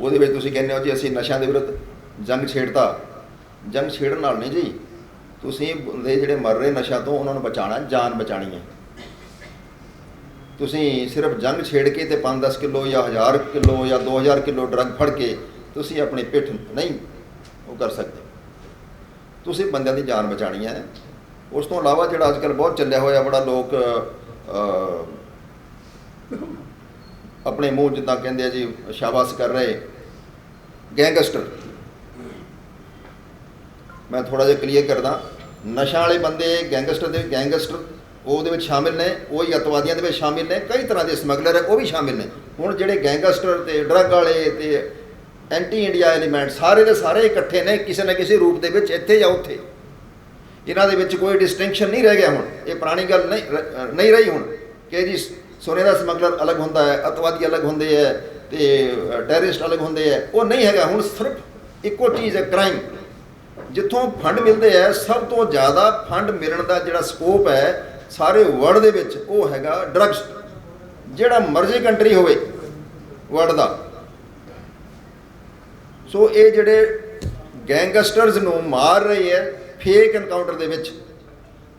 ਉਹਦੇ ਵਿੱਚ ਤੁਸੀਂ ਕਹਿੰਦੇ ਹੋ ਜੀ, ਅਸੀਂ ਨਸ਼ਿਆਂ ਦੇ ਵਿਰੁੱਧ ਜੰਗ ਛੇੜਤਾ। ਜੰਗ ਛੇੜਨ ਨਾਲ ਨਹੀਂ ਜੀ, ਤੁਸੀਂ ਬੰਦੇ ਜਿਹੜੇ ਮਰ ਰਹੇ ਨਸ਼ਾ ਤੋਂ, ਉਹਨਾਂ ਨੂੰ ਬਚਾਉਣਾ, ਜਾਨ ਬਚਾਣੀ ਹੈ। ਤੁਸੀਂ ਸਿਰਫ ਜੰਗ ਛੇੜ ਕੇ ਤੇ 5-10 ਕਿਲੋ ਜਾਂ 1000 ਕਿਲੋ ਜਾਂ 2000 ਕਿਲੋ ਡਰੱਗ ਫੜ ਕੇ ਤੁਸੀਂ ਆਪਣੀ ਪਿੱਠ ਨਹੀਂ ਉਹ ਕਰ ਸਕਦੇ। ਤੁਸੀਂ ਬੰਦਿਆਂ ਦੀ ਜਾਨ ਬਚਾਣੀ ਹੈ। ਉਸ ਤੋਂ ਇਲਾਵਾ ਜਿਹੜਾ ਅੱਜ ਕੱਲ੍ਹ ਬਹੁਤ ਚੱਲਿਆ ਹੋਇਆ ਬੜਾ ਲੋਕ ਆਪਣੇ ਮੂੰਹ ਜਿੱਦਾਂ ਕਹਿੰਦੇ ਆ ਜੀ, ਸ਼ਾਬਾਸ਼ ਕਰ ਰਹੇ। ਗੈਂਗਸਟਰ। ਮੈਂ ਥੋੜਾ ਜਿਹਾ ਕਲੀਅਰ ਕਰਦਾ। ਨਸ਼ਾ ਵਾਲੇ ਬੰਦੇ ਗੈਂਗਸਟਰ ਦੇ ਗੈਂਗਸਟਰ ਉਹਦੇ ਵਿੱਚ ਸ਼ਾਮਿਲ ਨੇ, ਉਹ ਹੀ ਅਤਵਾਦੀਆਂ ਦੇ ਵਿੱਚ ਸ਼ਾਮਿਲ ਨੇ, ਕਈ ਤਰ੍ਹਾਂ ਦੇ ਸਮਗਲਰ ਹੈ ਉਹ ਵੀ ਸ਼ਾਮਿਲ ਨੇ। ਹੁਣ ਜਿਹੜੇ ਗੈਂਗਸਟਰ ਤੇ ਡਰੱਗ ਵਾਲੇ ਤੇ ਐਂਟੀ ਇੰਡੀਆ ਐਲੀਮੈਂਟ ਸਾਰੇ ਦੇ ਸਾਰੇ ਇਕੱਠੇ ਨੇ, ਕਿਸੇ ਨਾ ਕਿਸੇ ਰੂਪ ਦੇ ਵਿੱਚ ਇੱਥੇ ਜਾਂ ਉੱਥੇ। ਇਹਨਾਂ ਦੇ ਵਿੱਚ ਕੋਈ ਡਿਸਟਿੰਕਸ਼ਨ ਨਹੀਂ ਰਹਿ ਗਿਆ ਹੁਣ। ਇਹ ਪੁਰਾਣੀ ਗੱਲ ਨਹੀਂ ਰ- ਨਹੀਂ ਰਹੀ ਹੁਣ ਕਿ ਜੀ ਸੋਨੇ ਦਾ ਸਮਗਲਰ ਅਲੱਗ ਹੁੰਦਾ ਹੈ, ਅਤਵਾਦੀ ਅਲੱਗ ਹੁੰਦੇ ਹੈ ਤੇ ਟੈਰਰਿਸਟ ਅਲੱਗ ਹੁੰਦੇ ਹੈ। ਉਹ ਨਹੀਂ ਹੈਗਾ ਹੁਣ, ਸਿਰਫ ਇੱਕੋ ਚੀਜ਼ ਹੈ ਕ੍ਰਾਈਮ ਜਿੱਥੋਂ ਫੰਡ ਮਿਲਦੇ ਹੈ, ਸਭ ਤੋਂ ਜ਼ਿਆਦਾ ਫੰਡ ਮਿਲਣ ਦਾ ਜਿਹੜਾ ਸਕੋਪ ਹੈ ਸਾਰੇ ਵਰਲਡ ਦੇ ਵਿੱਚ ਉਹ ਹੈਗਾ ਡਰੱਗਸ ਜਿਹੜਾ ਮਰਜ਼ੀ ਕੰਟਰੀ ਹੋਵੇ ਵਰਲਡ ਦਾ। ਸੋ ਇਹ ਜਿਹੜੇ ਗੈਂਗਸਟਰਸ ਨੂੰ ਮਾਰ ਰਹੇ ਹੈ ਫੇਕ ਐਨਕਾਊਂਟਰ ਦੇ ਵਿੱਚ,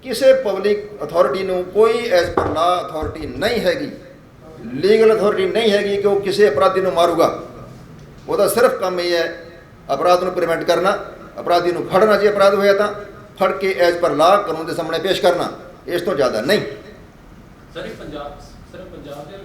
ਕਿਸੇ ਪਬਲਿਕ ਅਥਾਰਟੀ ਨੂੰ ਕੋਈ ਐਸ ਪਰ ਲਾ ਅਥਾਰਟੀ ਨਹੀਂ ਹੈਗੀ ਲੀਗਲ ਅਥਾਰਟੀ ਨਹੀਂ ਹੈਗੀ ਕਿ ਉਹ ਕਿਸੇ ਅਪਰਾਧੀ ਨੂੰ ਮਾਰੂਗਾ। ਉਹਦਾ ਸਿਰਫ ਕੰਮ ਇਹ ਹੈ, ਅਪਰਾਧ ਨੂੰ ਪ੍ਰੀਵੈਂਟ ਕਰਨਾ, ਅਪਰਾਧੀ ਨੂੰ ਫੜਨਾ। ਜੇ ਅਪਰਾਧ ਹੋਇਆ ਤਾਂ ਫੜ ਕੇ ਐਸ ਪਰ ਲਾ ਕਾਨੂੰਨ ਦੇ ਸਾਹਮਣੇ ਪੇਸ਼ ਕਰਨਾ। ਇਸ ਤੋਂ ਜ਼ਿਆਦਾ ਨਹੀਂ। ਸਰ ਪੰਜਾਬ ਸਿਰਫ ਪੰਜਾਬ ਦੇ